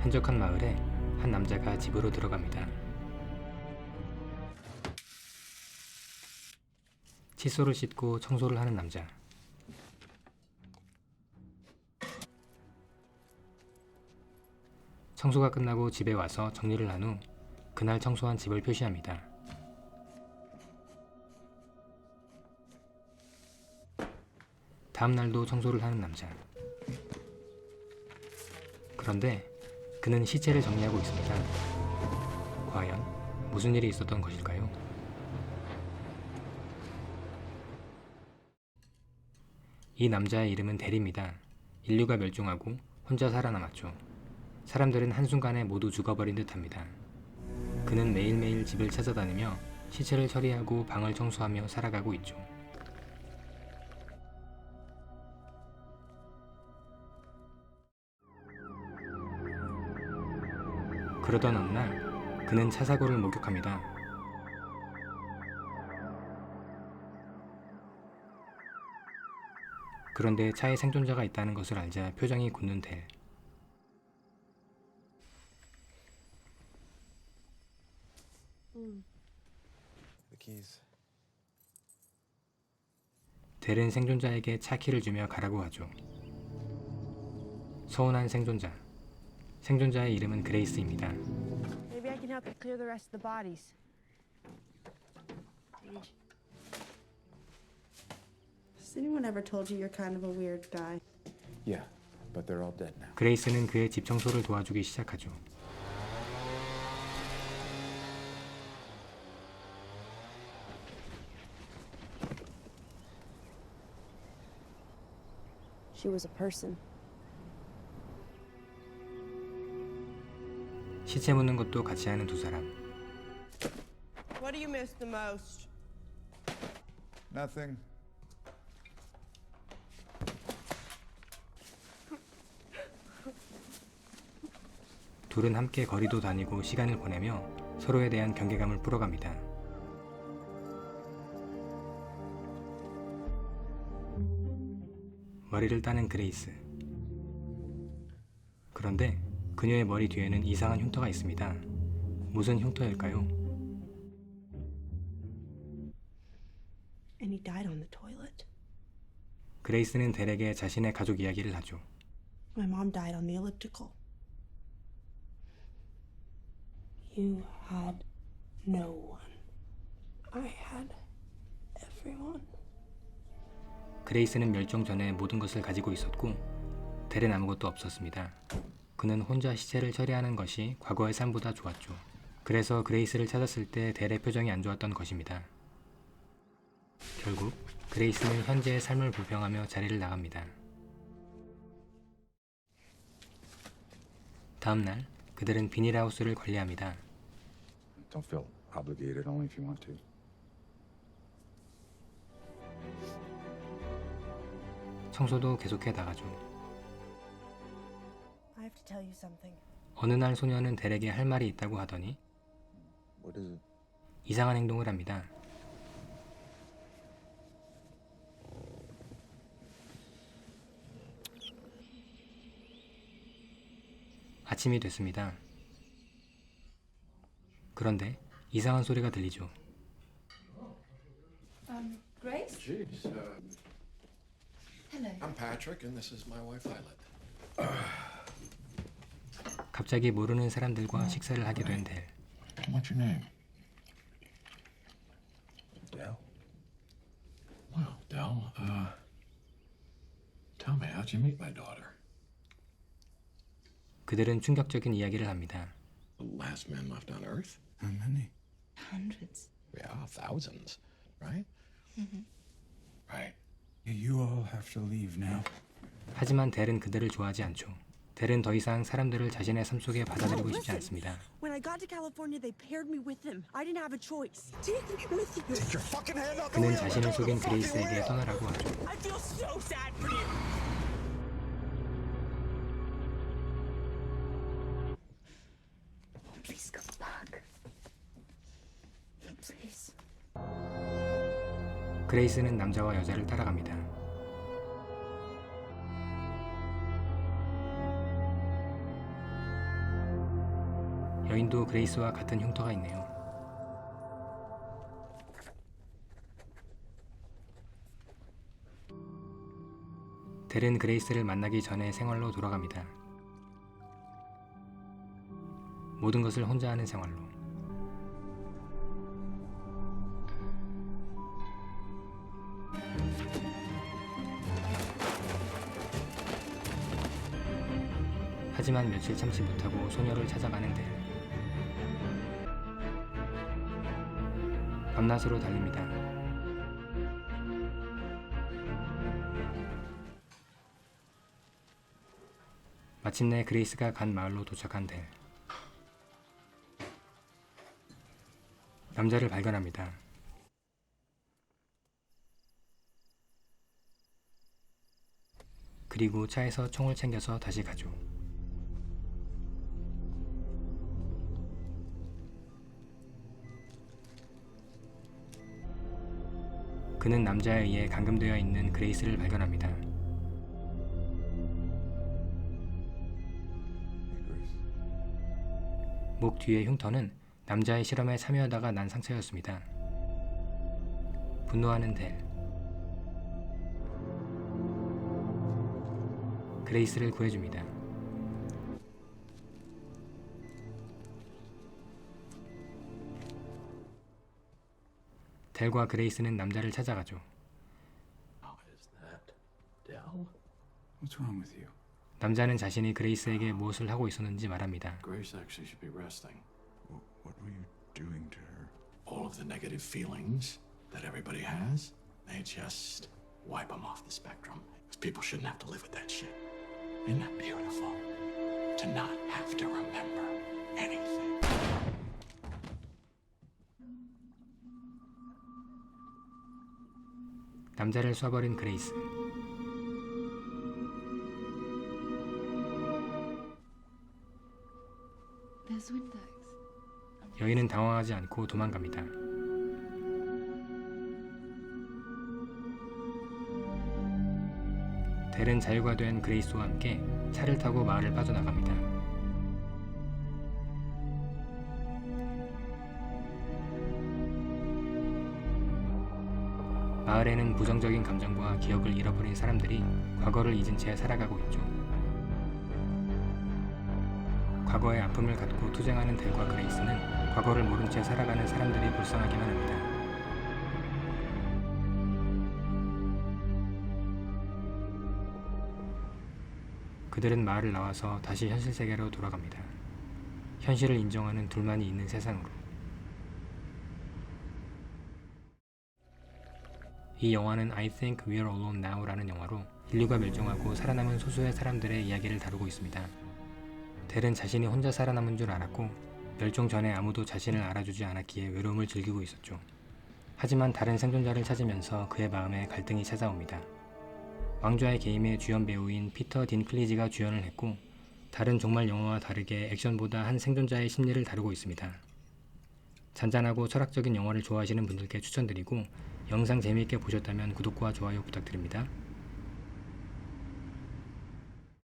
한적한 마을에 한 남자가 집으로 들어갑니다. 칫솔을 씻고 청소를 하는 남자. 청소가 끝나고 집에 와서 정리를 한 후 그날 청소한 집을 표시합니다. 다음 날도 청소를 하는 남자. 그런데 그는 시체를 정리하고 있습니다. 과연 무슨 일이 있었던 것일까요? 이 남자의 이름은 대리입니다. 인류가 멸종하고 혼자 살아남았죠. 사람들은 한순간에 모두 죽어버린 듯합니다. 그는 매일매일 집을 찾아다니며 시체를 처리하고 방을 청소하며 살아가고 있죠. 그러던 어느 날 그는 차 사고를 목격합니다. 그런데 차에 생존자가 있다는 것을 알자 표정이 굳는 델. Keys. 델은 생존자에게 차 키를 주며 가라고 하죠. 서운한 생존자. 생존자의 이름은 그레이스입니다. Maybe I can help you clear the rest of the bodies. Has anyone ever told you you're kind of a weird guy? Yeah, but they're all dead now. 그레이스는 그의 집 청소를 도와주기 시작하죠. She was a person. 시체 묻는 것도 같이 하는 두 사람. What do you miss the most? Nothing. 둘은 함께 거리도 다니고 시간을 보내며 서로에 대한 경계감을 풀어갑니다. 머리를 따는 그레이스. 그런데 그녀의 머리 뒤에는 이상한 흉터가 있습니다. 무슨 흉터일까요? And he died on the toilet. 그레이스는 델에게 자신의 가족 이야기를 하죠. My mom died on the elliptical. You had no one. I had everyone. 그레이스는 멸종 전에 모든 것을 가지고 있었고 델은 아무것도 없었습니다. 그는 혼자 시체를 처리하는 것이 과거의 삶보다 좋았죠. 그래서 그레이스를 찾았을 때 델의 표정이 안 좋았던 것입니다. 결국 그레이스는 현재의 삶을 불평하며 자리를 나갑니다. 다음 날 그들은 비닐하우스를 관리합니다. Don't feel obligated, only if you want to. 청소도 계속해 나가죠. 어느 날 소녀는 델에게 할 말이 있다고 하더니 What is it? 이상한 행동을 합니다. 아침이 됐습니다. 그런데 이상한 소리가 들리죠. Grace? Jeez. Uh, Hello. I'm Patrick, and this is my wife, Violet. 갑자기 모르는 사람들과 식사를 하게 된 델. What's your name? Dell. Well, Dell, uh, tell me, how'd you meet my daughter? 그들은 충격적인 이야기를 합니다. The last man left on Earth? How many? Hundreds. Yeah, thousands, right? Right. You all have to leave now. 하지만 델은 그들을 좋아하지 않죠. 델은 더 이상 사람들을 자신의 삶 속에 받아들이고 싶지 않습니다. When I got to California, they paired me with them. I didn't have a choice. Your fucking hand out 그는 자신을 속인 그레이스에게 떠나라고 하죠. I feel so sad for you. Please come back. Please. 그레이스는 남자와 여자를 따라갑니다. 여인도 그레이스와 같은 흉터가 있네요. 델은 그레이스를 만나기 전에 생활로 돌아갑니다. 모든 것을 혼자 하는 생활로. 하지만 며칠 참지 못하고 소녀를 찾아가는 델. 밤낮으로 달립니다. 마침내 그레이스가 간 마을로 도착한 델. 남자를 발견합니다. 그리고 차에서 총을 챙겨서 다시 가죠. 그는 남자에 의해 감금되어 있는 그레이스를 발견합니다. 목 뒤의 흉터는 남자의 실험에 참여하다가 난 상처였습니다. 분노하는 델. 그레이스를 구해줍니다. 델과 그레이스는 남자를 찾아가죠. How is that, Dell? What's wrong with you? 남자는 자신이 그레이스에게 무엇을 하고 있었는지 말합니다. Grace actually should be resting. What, were you doing to her? All of the negative feelings that everybody has, they just wipe them off the spectrum. 'Cause people shouldn't have to live with that shit. Isn't that beautiful? To not have to remember anything. 남자를 쏴버린 그레이스. 여인은 당황하지 않고 도망갑니다. 델은 자유가 된 그레이스와 함께 차를 타고 마을을 빠져나갑니다. 마을에는 부정적인 감정과 기억을 잃어버린 사람들이 과거를 잊은 채 살아가고 있죠. 과거의 아픔을 갖고 투쟁하는 델과 그레이스는 과거를 모른 채 살아가는 사람들이 불쌍하기만 합니다. 그들은 마을을 나와서 다시 현실 세계로 돌아갑니다. 현실을 인정하는 둘만이 있는 세상으로. 이 영화는 I Think We're Alone Now라는 영화로 인류가 멸종하고 살아남은 소수의 사람들의 이야기를 다루고 있습니다. 델은 자신이 혼자 살아남은 줄 알았고 멸종 전에 아무도 자신을 알아주지 않았기에 외로움을 즐기고 있었죠. 하지만 다른 생존자를 찾으면서 그의 마음에 갈등이 찾아옵니다. 왕좌의 게임의 주연 배우인 피터 딘클리지가 주연을 했고 다른 종말 영화와 다르게 액션보다 한 생존자의 심리를 다루고 있습니다. 잔잔하고 철학적인 영화를 좋아하시는 분들께 추천드리고 영상 재미있게 보셨다면 구독과 좋아요 부탁드립니다.